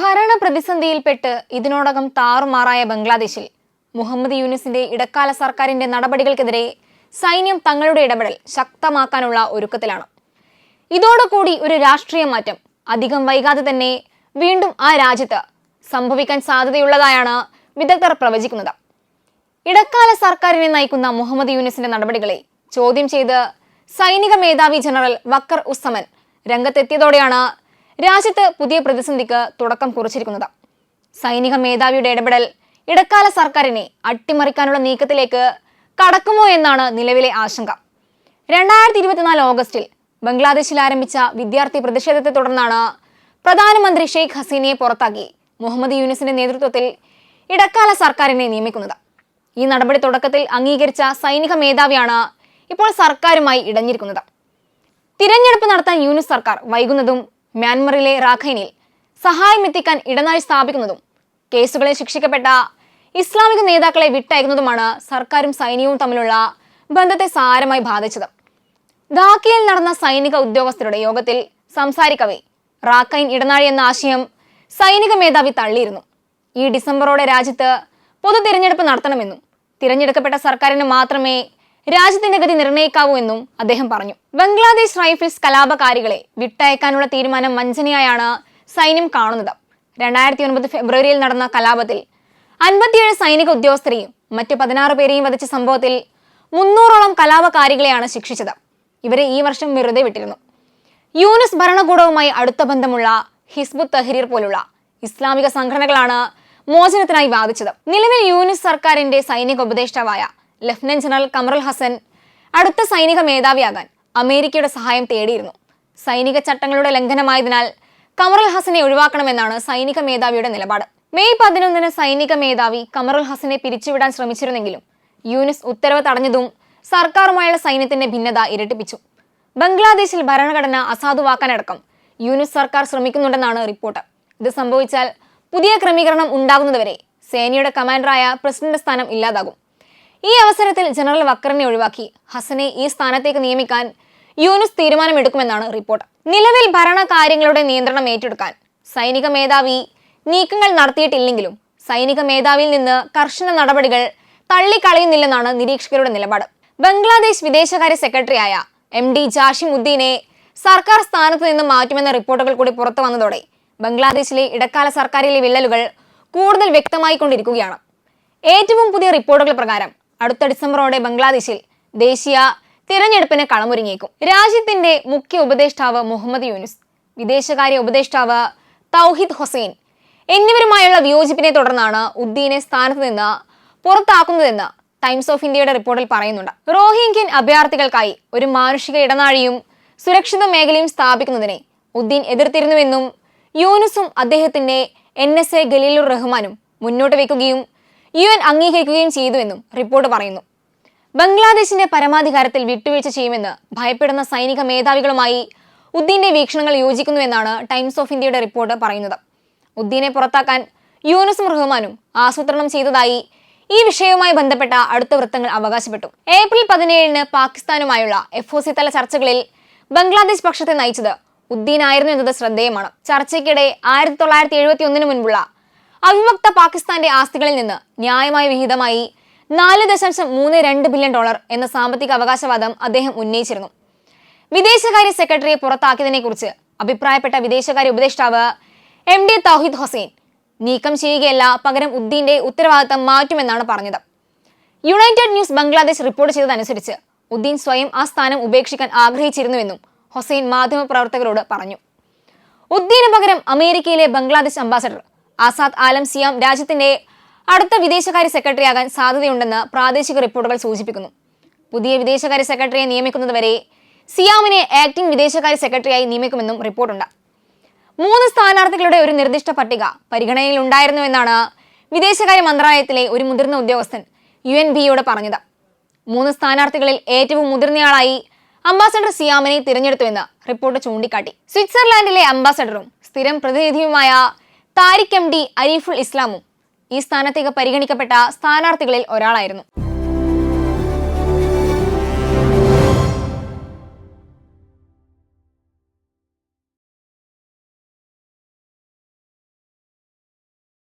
ഭരണ പ്രതിസന്ധിയിൽപ്പെട്ട് ഇതിനോടകം താറുമാറായ ബംഗ്ലാദേശിൽ മുഹമ്മദ് യൂനിസിന്റെ ഇടക്കാല സർക്കാരിന്റെ നടപടികൾക്കെതിരെ സൈന്യം തങ്ങളുടെ ഇടപെടൽ ശക്തമാക്കാനുള്ള ഒരുക്കത്തിലാണ്. ഇതോടുകൂടി ഒരു രാഷ്ട്രീയ മാറ്റം അധികം വൈകാതെ തന്നെ വീണ്ടും ആ രാജ്യത്ത് സംഭവിക്കാൻ സാധ്യതയുള്ളതായാണ് വിദഗ്ധർ പ്രവചിക്കുന്നത്. ഇടക്കാല സർക്കാരിനെ നയിക്കുന്ന മുഹമ്മദ് യൂനിസിന്റെ നടപടികളെ ചോദ്യം ചെയ്ത് സൈനിക മേധാവി ജനറൽ വക്കർ ഉസ്സമൻ രംഗത്തെത്തിയതോടെയാണ് രാജ്യത്ത് പുതിയ പ്രതിസന്ധിക്ക് തുടക്കം കുറിച്ചിരിക്കുന്നത്. സൈനിക മേധാവിയുടെ ഇടപെടൽ ഇടക്കാല സർക്കാരിനെ അട്ടിമറിക്കാനുള്ള നീക്കത്തിലേക്ക് കടക്കുമോ എന്നാണ് നിലവിലെ ആശങ്ക. രണ്ടായിരത്തി ഇരുപത്തിനാല് ഓഗസ്റ്റിൽ ബംഗ്ലാദേശിൽ ആരംഭിച്ച വിദ്യാർത്ഥി പ്രതിഷേധത്തെ തുടർന്നാണ് പ്രധാനമന്ത്രി ഷെയ്ഖ് ഹസീനയെ പുറത്താക്കി മുഹമ്മദ് യൂനിസിന്റെ നേതൃത്വത്തിൽ ഇടക്കാല സർക്കാരിനെ നിയമിക്കുന്നത്. ഈ നടപടി തുടക്കത്തിൽ അംഗീകരിച്ച സൈനിക മേധാവിയാണ് ഇപ്പോൾ സർക്കാരുമായി ഇടഞ്ഞിരിക്കുന്നത്. തിരഞ്ഞെടുപ്പ് നടത്താൻ യൂനിസ് സർക്കാർ വൈകുന്നതും മ്യാൻമറിലെ റാഖൈനിൽ സഹായം എത്തിക്കാൻ ഇടനാഴി സ്ഥാപിക്കുന്നതും കേസുകളെ ശിക്ഷിക്കപ്പെട്ട ഇസ്ലാമിക നേതാക്കളെ വിട്ടയക്കുന്നതുമാണ് സർക്കാരും സൈന്യവും തമ്മിലുള്ള ബന്ധത്തെ സാരമായി ബാധിച്ചത്. ധാക്കയിൽ നടന്ന സൈനിക ഉദ്യോഗസ്ഥരുടെ യോഗത്തിൽ സംസാരിക്കവേ റാഖൈൻ ഇടനാഴി എന്ന ആശയം സൈനിക മേധാവി തള്ളിയിരുന്നു. ഈ ഡിസംബറോടെ രാജ്യത്ത് പൊതു തിരഞ്ഞെടുപ്പ് നടത്തണമെന്നും തിരഞ്ഞെടുക്കപ്പെട്ട സർക്കാരിന് മാത്രമേ രാജ്യത്തിന്റെ ഗതി നിർണയിക്കാവൂ എന്നും അദ്ദേഹം പറഞ്ഞു. ബംഗ്ലാദേശ് റൈഫിൾസ് കലാപകാരികളെ വിട്ടയക്കാനുള്ള തീരുമാനം വഞ്ചനയായാണ് സൈന്യം കാണുന്നത്. രണ്ടായിരത്തി ഒൻപത് ഫെബ്രുവരിയിൽ നടന്ന കലാപത്തിൽ അൻപത്തിയേഴ് സൈനിക ഉദ്യോഗസ്ഥരെയും മറ്റ് പതിനാറ് പേരെയും വധിച്ച സംഭവത്തിൽ മുന്നൂറോളം കലാപകാരികളെയാണ് ശിക്ഷിച്ചത്. ഇവരെ ഈ വർഷം വെറുതെ വിട്ടിരുന്നു. യൂനിസ് ഭരണകൂടവുമായി അടുത്ത ബന്ധമുള്ള ഹിസ്ബുത്ത് തഹരീർ പോലുള്ള ഇസ്ലാമിക സംഘടനകളാണ് മോചനത്തിനായി വാദിച്ചത്. നിലവിൽ യൂനിസ് സർക്കാരിന്റെ സൈനിക ഉപദേഷ്ടാവായ ലഫ്റ്റനന്റ് ജനറൽ കമറുൽ ഹസൻ അടുത്ത സൈനിക മേധാവിയാകാൻ അമേരിക്കയുടെ സഹായം തേടിയിരുന്നു. സൈനിക ചട്ടങ്ങളുടെ ലംഘനമായതിനാൽ കമറുൽ ഹസനെ ഒഴിവാക്കണമെന്നാണ് സൈനിക മേധാവിയുടെ നിലപാട്. മെയ് പതിനൊന്നിന് സൈനിക മേധാവി കമറുൽ ഹസനെ പിരിച്ചുവിടാൻ ശ്രമിച്ചിരുന്നെങ്കിലും യൂനിസ് ഉത്തരവ് തടഞ്ഞതും സർക്കാരുമായുള്ള സൈന്യത്തിന്റെ ഭിന്നത ഇരട്ടിപ്പിച്ചു. ബംഗ്ലാദേശിൽ ഭരണഘടന അസാധുവാക്കാനടക്കം യൂനിസ് സർക്കാർ ശ്രമിക്കുന്നുണ്ടെന്നാണ് റിപ്പോർട്ട്. ഇത് സംഭവിച്ചാൽ പുതിയ ക്രമീകരണം ഉണ്ടാകുന്നതുവരെ സേനയുടെ കമാൻഡറായ പ്രസിഡന്റ് സ്ഥാനം ഇല്ലാതാകും. ഈ അവസരത്തിൽ ജനറൽ വക്കറിനെ ഒഴിവാക്കി ഹസനെ ഈ സ്ഥാനത്തേക്ക് നിയമിക്കാൻ യൂനുസ് തീരുമാനമെടുക്കുമെന്നാണ് റിപ്പോർട്ട്. നിലവിൽ ഭരണകാര്യങ്ങളുടെ നിയന്ത്രണം ഏറ്റെടുക്കാൻ സൈനിക മേധാവി നീക്കങ്ങൾ നടത്തിയിട്ടില്ലെങ്കിലും സൈനിക മേധാവിയിൽ നിന്ന് കർശന നടപടികൾ തള്ളിക്കളയുന്നില്ലെന്നാണ് നിരീക്ഷകരുടെ നിലപാട്. ബംഗ്ലാദേശ് വിദേശകാര്യ സെക്രട്ടറിയായ എം ഡി ജാഷിമുദ്ദീനെ സർക്കാർ സ്ഥാനത്ത് നിന്ന് മാറ്റുമെന്ന റിപ്പോർട്ടുകൾ കൂടി പുറത്തു വന്നതോടെ ബംഗ്ലാദേശിലെ ഇടക്കാല സർക്കാരിലെ വിള്ളലുകൾ കൂടുതൽ വ്യക്തമായിക്കൊണ്ടിരിക്കുകയാണ്. ഏറ്റവും പുതിയ റിപ്പോർട്ടുകൾ പ്രകാരം അടുത്ത ഡിസംബറോടെ ബംഗ്ലാദേശിൽ ദേശീയ തിരഞ്ഞെടുപ്പിന് കളമൊരുങ്ങിയേക്കും. രാജ്യത്തിന്റെ മുഖ്യ ഉപദേഷ്ടാവ് മുഹമ്മദ് യൂനുസ് വിദേശകാര്യ ഉപദേഷ്ടാവ് തൗഹിദ് ഹുസൈൻ എന്നിവരുമായുള്ള വിയോജിപ്പിനെ തുടർന്നാണ് ഉദ്ദീനെ സ്ഥാനത്ത് നിന്ന് പുറത്താക്കുന്നതെന്ന് ടൈംസ് ഓഫ് ഇന്ത്യയുടെ റിപ്പോർട്ടിൽ പറയുന്നുണ്ട്. റോഹിംഗ്യൻ അഭയാർത്ഥികൾക്കായി ഒരു മാനുഷിക ഇടനാഴിയും സുരക്ഷിത മേഖലയും സ്ഥാപിക്കുന്നതിനെ ഉദ്ദീൻ എതിർത്തിരുന്നുവെന്നും യൂനുസും അദ്ദേഹത്തിന്റെ എൻ എസ് എ ഗലീലുർ റഹ്മാനും മുന്നോട്ട് വെക്കുകയും യു എൻ അംഗീകരിക്കുകയും ചെയ്തുവെന്നും റിപ്പോർട്ട് പറയുന്നു. ബംഗ്ലാദേശിന്റെ പരമാധികാരത്തിൽ വിട്ടുവീഴ്ച ചെയ്യുമെന്ന് ഭയപ്പെടുന്ന സൈനിക മേധാവികളുമായി ഉദ്ദീന്റെ വീക്ഷണങ്ങൾ യോജിക്കുന്നുവെന്നാണ് ടൈംസ് ഓഫ് ഇന്ത്യയുടെ റിപ്പോർട്ട് പറയുന്നത്. ഉദ്ദീനെ പുറത്താക്കാൻ യൂനുസും റഹ്മാനും ആസൂത്രണം ചെയ്തതായി ഈ വിഷയവുമായി ബന്ധപ്പെട്ട അടുത്ത വൃത്തങ്ങൾ അവകാശപ്പെട്ടു. ഏപ്രിൽ പതിനേഴിന് പാകിസ്ഥാനുമായുള്ള എഫ് ഒ സി തല ചർച്ചകളിൽ ബംഗ്ലാദേശ് പക്ഷത്തെ നയിച്ചത് ഉദ്ദീൻ ആയിരുന്നു എന്നത് ശ്രദ്ധേയമാണ്. ചർച്ചയ്ക്കിടെ ആയിരത്തി തൊള്ളായിരത്തി എഴുപത്തി ഒന്നിന് മുൻപുള്ള അവിഭക്ത പാകിസ്ഥാന്റെ ആസ്തികളിൽ നിന്ന് ന്യായമായ വിഹിതമായി നാല് ദശാംശം മൂന്ന് രണ്ട് ബില്യൺ ഡോളർ എന്ന സാമ്പത്തിക അവകാശവാദം അദ്ദേഹം ഉന്നയിച്ചിരുന്നു. വിദേശകാര്യ സെക്രട്ടറിയെ പുറത്താക്കിയതിനെ കുറിച്ച് അഭിപ്രായപ്പെട്ട വിദേശകാര്യ ഉപദേഷ്ടാവ് എം ഡി തൗഹിദ് ഹുസൈൻ നീക്കം ചെയ്യുകയല്ല പകരം ഉദ്ദീന്റെ ഉത്തരവാദിത്തം മാറ്റുമെന്നാണ് പറഞ്ഞത്. യുണൈറ്റഡ് ന്യൂസ് ബംഗ്ലാദേശ് റിപ്പോർട്ട് ചെയ്തതനുസരിച്ച് ഉദ്ദീൻ സ്വയം ആ സ്ഥാനം ഉപേക്ഷിക്കാൻ ആഗ്രഹിച്ചിരുന്നുവെന്നും ഹുസൈൻ മാധ്യമപ്രവർത്തകരോട് പറഞ്ഞു. ഉദ്ദീന് പകരം അമേരിക്കയിലെ ബംഗ്ലാദേശ് അംബാസഡർ ആസാദ് ആലം സിയാം രാജ്യത്തിന്റെ അടുത്ത വിദേശകാര്യ സെക്രട്ടറിയാകാൻ സാധ്യതയുണ്ടെന്ന് പ്രാദേശിക റിപ്പോർട്ടുകൾ സൂചിപ്പിക്കുന്നു. പുതിയ വിദേശകാര്യ സെക്രട്ടറിയെ നിയമിക്കുന്നതുവരെ സിയാമിനെ ആക്ടിംഗ് വിദേശകാര്യ സെക്രട്ടറിയായി നിയമിക്കുമെന്നും റിപ്പോർട്ടുണ്ട്. മൂന്ന് സ്ഥാനാർത്ഥികളുടെ ഒരു നിർദ്ദിഷ്ട പട്ടിക പരിഗണനയിൽ ഉണ്ടായിരുന്നുവെന്നാണ് വിദേശകാര്യ മന്ത്രാലയത്തിലെ ഒരു മുതിർന്ന ഉദ്യോഗസ്ഥൻ യു എൻ ബിയോട് പറഞ്ഞത്. മൂന്ന് സ്ഥാനാർത്ഥികളിൽ ഏറ്റവും മുതിർന്നയാളായി അംബാസഡർ സിയാമിനെ തിരഞ്ഞെടുത്തുവെന്ന് റിപ്പോർട്ട് ചൂണ്ടിക്കാട്ടി. സ്വിറ്റ്സർലാൻഡിലെ അംബാസഡറും സ്ഥിരം പ്രതിനിധിയുമായ താരിഖ് എം ഡി അരീഫുൾ ഇസ്ലാമും ഈ സ്ഥാനത്തേക്ക് പരിഗണിക്കപ്പെട്ട സ്ഥാനാർത്ഥികളിൽ ഒരാളായിരുന്നു.